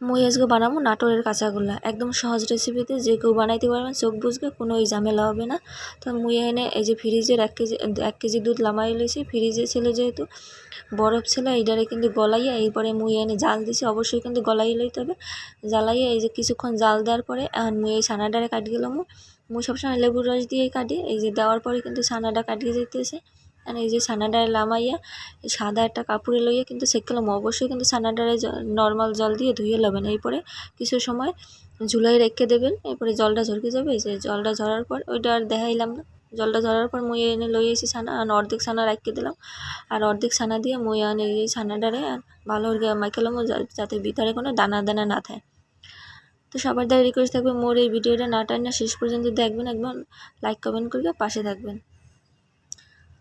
মুই আজকে বানাবো নাটোরের কাঁচাগোল্লা। একদম সহজ রেসিপিতে যে কেউ বানাইতে পারবেন, চোখ বুঝবে কোনো ওই ঝামেলা হবে না। তো মুই এনে এই যে ফ্রিজের এক কেজি এক কেজি দুধ লামাই লইছি। ফ্রিজে ছিল যেহেতু বরফ ছিল এইটারে কিন্তু গলাইয়া এরপরে মুই এনে জাল দিছি। অবশ্যই কিন্তু গলাই লইতে হবে। জ্বালাইয়া এই যে কিছুক্ষণ জাল দেওয়ার পরে এখন মুই এই ছানাটারে কাটি গেলাম। মুই সবসময় লেবুর রস দিয়েই কাটি। এই যে দেওয়ার পরে কিন্তু ছানাটা কাটিয়ে যেতেছে। আর এই যে ছানাটারে লামাইয়া সাদা একটা কাপড়ে লইয়া কিন্তু সেকলাম অবশ্যই কিন্তু ছানাটারে নর্মাল জল দিয়ে ধুয়ে লবেন। এরপরে কিছু সময় ঝুলাই রেখে দেবেন। এরপরে জলটা ঝরকে যাবে। যে জলটা ঝরার পর ওইটা আর দেখাইলাম না। জলটা ঝরার পর মুই এনে লই এসে ছানা আর অর্ধেক ছানা রাখিয়ে দিলাম। আর অর্ধেক ছানা দিয়ে মুই আনে এই ছানাটারে আর ভালো মাইকেলাম যাতে ভিতরে কোনো দানা দানা না থাকে। তো সবার দ্বারা রিকোয়েস্ট থাকবে, মোর এই ভিডিওটা না টাইনা শেষ পর্যন্ত দেখবেন। একদম লাইক কমেন্ট করে পাশে থাকবেন।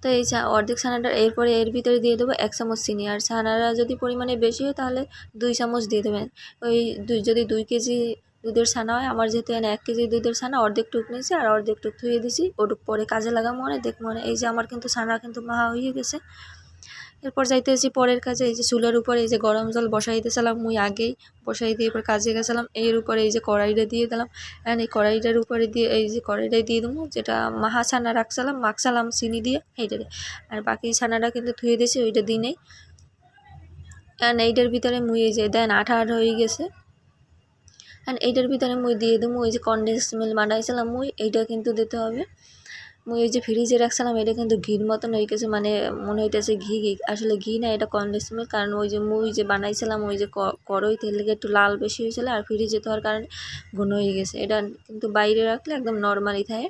তো এই অর্ধেক ছানাটা এরপরে এর ভিতরে দিয়ে দেবো এক চামচ চিনি। আর ছানারা যদি পরিমাণে বেশি হয় তাহলে দুই চামচ দিয়ে দেবেন। ওই দুই যদি দুই কেজি দুধের ছানা হয়, আমার যেহেতু এনে এক কেজি দুধের ছানা, অর্ধেক টুক নিয়েছি আর অর্ধেক টুক ধুয়ে দিয়েছি। ওটুক পরে কাজে লাগা মনে দেখ মনে এই যে আমার কিন্তু ছানা কিন্তু মাহা হয়ে গেছে। এরপর যাইতেছি পরের কাজে, এই যে চুলার উপরে, এই যে গরম জল বসাই দিয়েছিলাম মুই আগেই, বসাই দিয়ে এরপর কাজে গেছিলাম। এর উপরে এই যে কড়াইটা দিয়ে দিলাম অ্যান্ড এই কড়াইটার উপরে দিয়ে, এই যে কড়াইটা দিয়ে দেবো যেটা মাহা ছানা রাখছিলাম, মাখছিলাম চিনি দিয়ে এইটারে আর বাকি ছানাটা কিন্তু ধুয়ে দিয়েছি, ওইটা দিই নেই। অ্যান্ড এইটার ভিতরে মুই এই যে, দেন আঠা আঠা হয়ে গেছে। অ্যান্ড এইটার ভিতরে মুই দিয়ে দেবো ওই যে কনডেন্স মিল্ক বানাইছিলাম মুই, এইটা কিন্তু দিতে হবে। মুই ওই যে ফ্রিজে রাখছিলাম, এটা কিন্তু ঘির মতন হয়ে গেছে মানে মনে হইতেছে ঘি ঘি, আসলে ঘি না, এটা কনডেন্স মিল্ক কারণ ওই যে মুই যে বানাইছিলাম, ওই যে করই তেল থেকে একটু লাল বেশি হয়েছিল, আর ফ্রিজে হওয়ার কারণে ঘন হয়ে গেছে। এটা কিন্তু বাইরে রাখলে একদম নর্মালি থাকে।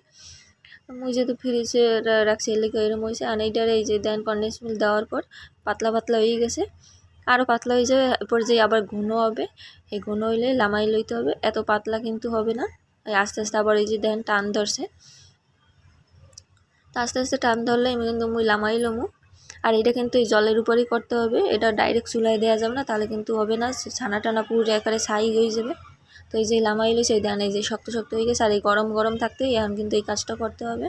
মুই যেহেতু ফ্রিজে রাখছি, এর লেগে এরকম হয়েছে, আর এইটার এই যে দেন কনডেন্স মিল্ক দেওয়ার পর পাতলা পাতলা হয়ে গেছে। আরও পাতলা হয়ে যাবে, এরপর যে আবার ঘন হবে, এই ঘন হইলে লামাই লইতে হবে, এত পাতলা কিন্তু হবে না। আস্তে আস্তে আবার এই যে দেন টান ধরছে। তো আস্তে আস্তে টান ধরলে আমি কিন্তু মুই লামাই লমু। আর এটা কিন্তু এই জলের উপরেই করতে হবে, এটা ডাইরেক্ট চুলায় দেওয়া যাবে না, তাহলে কিন্তু হবে না ছানা টানা পুরো একারে ছাই হয়ে যাবে। তো এই যে লামাই লইছে, এই দেন এই যে শক্ত শক্ত হয়ে গেছে, আর এই গরম গরম থাকতে এখন কিন্তু এই কাজটা করতে হবে।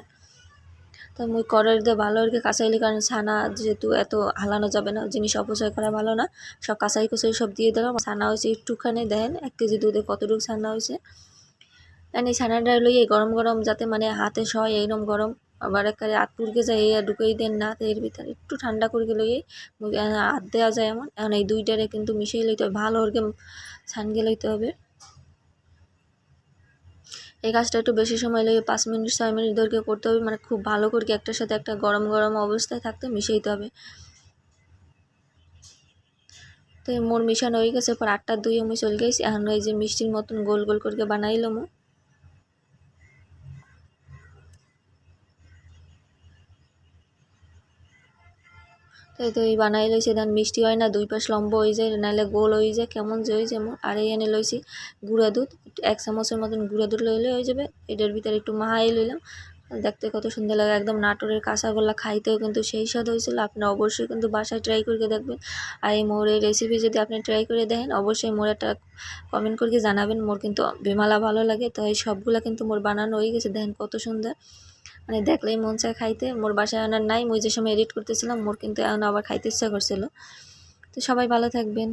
তো মুই করের দিয়ে ভালো আর কি কাঁচাইলি কারণ ছানা যেহেতু এত হালানো যাবে না, জিনিস অপচয় করা ভালো না, সব কাঁচাই কুচাই সব দিয়ে দিলাম ছানা হয়েছে একটুখানি দেন এক কেজি দুধে কতটুকু ছানা হয়েছে। এই ছানাটা লইয়ে গরম গরম যাতে মানে হাতে সয় এইরকম গরম আবার একেবারে হাত পুড়কে যায়, এই ঢুকেই দেন না। এর ভিতরে একটু ঠান্ডা করে লইয়ে হাত দেওয়া যায় এমন। এখন এই দুইটারে কিন্তু মিশিয়ে লইতে হবে। ভালো ওরকে ছানকে লইতে হবে। এই কাজটা একটু বেশি সময় লেগে, পাঁচ মিনিট, ছয় মিনিট ধরে করতে হবে। মানে খুব ভালো করে একটার সাথে একটা গরম গরম অবস্থায় থাকতে মিশাইতে হবে। তো মোর মিশানো হয়ে গেছে। পর আটটা দুই আমি চলে গেছি। এখন এই যে মিষ্টির মতন গোল গোল করে বানাইলাম তাই তো এই বানাই লইছি ধান মিষ্টি হয় না, দুই পাশ লম্ব হয়ে যায় নাহলে গোল হয়ে যায়, কেমন যে হয়ে যেমন আর এই এনে লইছি গুঁড়া দুধ এক চামচের মতন গুঁড়া দুধ লইলে হয়ে যাবে, এটার ভিতরে একটু মাহাই লইলাম, দেখতে কত সুন্দর লাগে, একদম নাটোরের কাঁচাগোল্লা খাইতেও কিন্তু সেই স্বাদ হয়েছিল, আপনি অবশ্যই কিন্তু বাসায় ট্রাই করে দেখবেন, আর এই এই রেসিপি যদি আপনি ট্রাই করে দেখেন, অবশ্যই মোর একটা কমেন্ট করে জানাবেন, মোর কিন্তু বেমালা ভালো লাগে, তো এই সবগুলা কিন্তু মোর বানানো হয়ে গেছে, দেখেন কত সুন্দর। মানে দেখলেই মন চায় খাইতে। মোর বাসায় আনার নাই, মুই যে সময় এডিট করতেছিলাম, মোর কিন্তু এখন আবার খাইতে ইচ্ছা করছিল। তো সবাই ভালো থাকবেন।